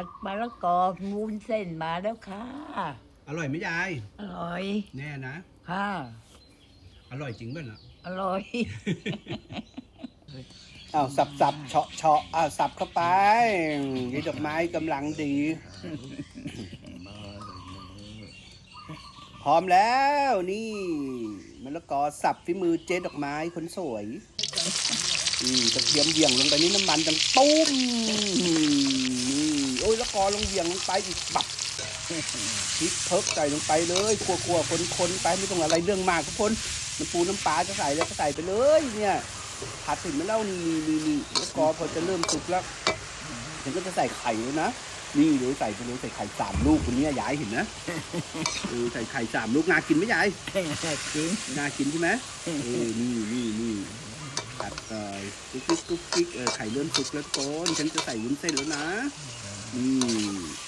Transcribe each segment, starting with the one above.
ผัดมะละกอวุ้นเส้นมาแล้วค่ะ อร่อยไหมยาย อร่อยแน่นะ ค่ะ อร่อยจริงป่ะน่ะอร่อย อ้าวสับสับเฉาะเฉาะอ้าวสับเข้าไปยี่ดอกไม้กำลังดี พร้อมแล้วนี่มะละกอสับฝีมือเจ๊ดอกไม้คนสวย อืมกระเทียมเหวี่ยงลงไปนี่น้ำมันดังตุ้มนี่โอ้ยละกอลงเหวี่ยงลงไปอีกบับพริกเพิกใส่ลงไปเลยคั่วๆคนๆไปไม่ต้องอะไรเรื่องมากทุกคนน้ำปูน้ำปลาจะใส่แล้วก็ใส่ไปเลยเนี่ยผัดถึงไม่เล่านี่นี่นี่นี่แล้วก็พอจะเริ่มสุกแล้วฉันก็จะใส่ไข่แล้วนะนี่เดี๋ยวใส่ไปเลยใส่ไข่สามลูกคนนี้ยายเห็นนะเออใส่ไข่สามลูกน่ากินไหมยายจริงน่ากินใช่ไหมเออนี่นี่นี่ ตัดเอ่อกุ๊กกิ๊กกุ๊กกิ๊กเออไข่เริ่มสุกแล้วทุกนฉันจะใส่วุ้นเส้นแล้วนะนี่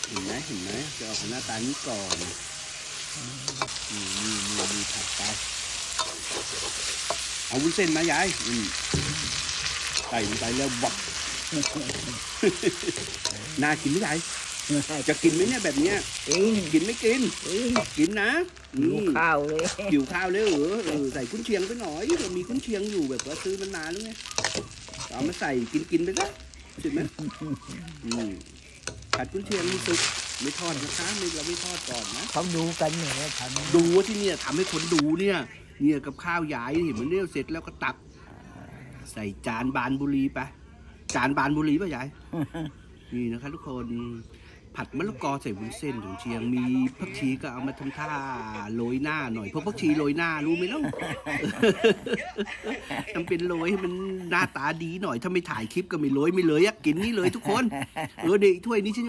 เห็นไหมเห็นไหมจะออกหน้าตานี้ก่อนนี่นี่นี่นี่ผัดไปเอาวุ้นเส้นมายายอืมใส่ลงไปแล้วบับน่ากินไหมยาย จะกินไหมเนี่ยแบบเนี้ยจริงกินไม่กินจริงกินนะหิวนี่ข้าวเลยหิวข้าวเลยเหรอเออใส่กุนเชียงไปหน่อยเรามีกุนเชียงอยู่แบบว่าซื้อมานานแล้วไงเอามาใส่กินกินๆไปซะใช่ไหมอืมผัดกุนเชียงนี่สุกไม่ทอดนะคะไม่เราไม่ทอดก่อนนะเขาดูกันเนี่ยว่าทำดูว่าที่เนี่ยทำให้คนดูเนี่ย เนี่ยกับข้าวใหญ่เห็นมันเนี่ยเสร็จแล้วก็ตัก ใส่จานบานบุรีไปจานบานบุรีป่ะยายนี่นะคะทุกคน ผัดมะละกอใส่วุ้นเส้นถึงเชียงมีผักชีก็เอามาทำท่าโรยหน้าหน่อยเพราะผักชีโรยหน้ารู้ไหมล่ะทำเป็นโรยให้มันหน้าตาดีหน่อยถ้าไม่ถ่ายคลิปก็ไม่โรยไม่เลยอะกินนี่เลยทุกคนเออเด็กถ้วยนี้ฉันยัง